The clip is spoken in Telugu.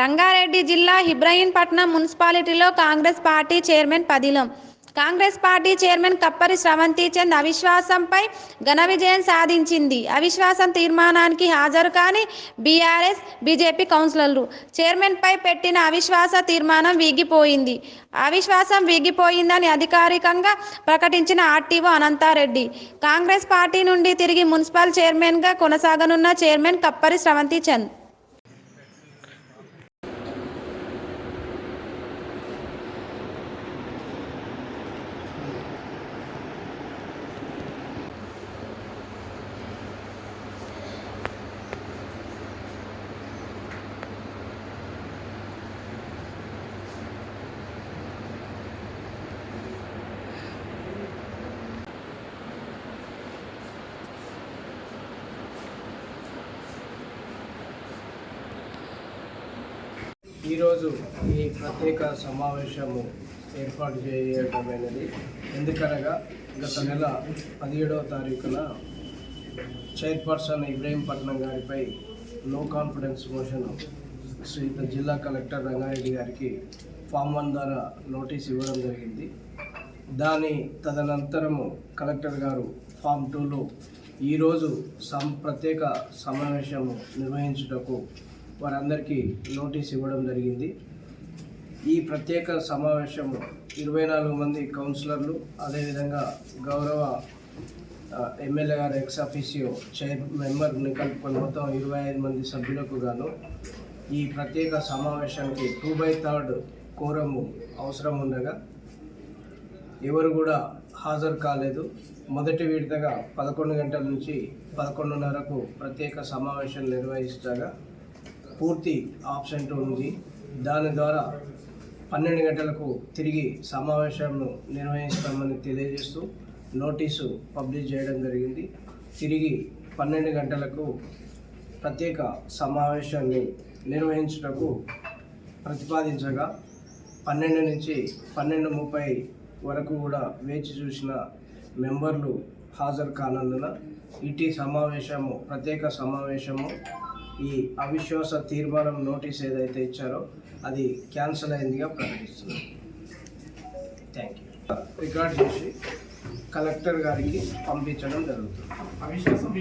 రంగారెడ్డి జిల్లా ఇబ్రహీంపట్నం మున్సిపాలిటీలో కాంగ్రెస్ పార్టీ చైర్మన్ పదిలం. కాంగ్రెస్ పార్టీ చైర్మన్ కప్పరి స్రవంతి చంద్ అవిశ్వాసంపై ఘన విజయం సాధించింది. అవిశ్వాసం తీర్మానానికి హాజరు కాని బీఆర్ఎస్ బీజేపీ కౌన్సిలర్లు చైర్మన్పై పెట్టిన అవిశ్వాస తీర్మానం వీగిపోయింది. అవిశ్వాసం వీగిపోయిందని అధికారికంగా ప్రకటించిన ఆర్టీఓ అనంతారెడ్డి కాంగ్రెస్ పార్టీ నుండి తిరిగి మున్సిపల్ చైర్మన్గా కొనసాగనున్న చైర్మన్ కప్పరి స్రవంతి చంద్. ఈరోజు ఈ ప్రత్యేక సమావేశము ఏర్పాటు చేయటమైనది. ఎందుకనగా గత నెల పదిహేడవ తారీఖున చైర్పర్సన్ ఇబ్రహీంపట్నం గారిపై నో కాన్ఫిడెన్స్ మోషన్ శ్రీత జిల్లా కలెక్టర్ రంగారెడ్డి గారికి ఫామ్ వన్ ద్వారా నోటీస్ ఇవ్వడం జరిగింది. దాని తదనంతరము కలెక్టర్ గారు ఫామ్ టూలో ఈరోజు సం ప్రత్యేక సమావేశము నిర్వహించుటకు వారందరికీ నోటీస్ ఇవ్వడం జరిగింది. ఈ ప్రత్యేక సమావేశం ఇరవై నాలుగు మంది కౌన్సిలర్లు అదేవిధంగా గౌరవ ఎమ్మెల్యే గారు ఎక్స్ ఆఫీసియో చైర్ మెంబర్ని కలుపుకొని మొత్తం ఇరవై ఐదు మంది సభ్యులకు గాను ఈ ప్రత్యేక సమావేశానికి టూ బై థర్డ్ కోరము అవసరం ఉండగా ఎవరు కూడా హాజరు కాలేదు. మొదటి విడతగా పదకొండు గంటల నుంచి పదకొండున్నరకు ప్రత్యేక సమావేశం నిర్వహిస్తాగా పూర్తి ఆప్షన్ ఉంది. దాని ద్వారా పన్నెండు గంటలకు తిరిగి సమావేశంను నిర్వహిస్తామని తెలియజేస్తూ నోటీసు పబ్లిష్ చేయడం జరిగింది. తిరిగి పన్నెండు గంటలకు ప్రత్యేక సమావేశాన్ని నిర్వహించుటకు ప్రతిపాదించగా పన్నెండు నుంచి పన్నెండు ముప్పై వరకు కూడా వేచి చూసిన మెంబర్లు హాజరు కానందున ఇటీ సమావేశము ప్రత్యేక సమావేశము ఈ అవిశ్వాస తీర్మానం నోటీస్ ఏదైతే ఇచ్చారో అది క్యాన్సిల్ అయిందిగా ప్రకటిస్తున్నాం. థ్యాంక్ యూ రికార్డ్ చేసి కలెక్టర్ గారికి పంపించడం జరుగుతుంది. అవిశ్వాసం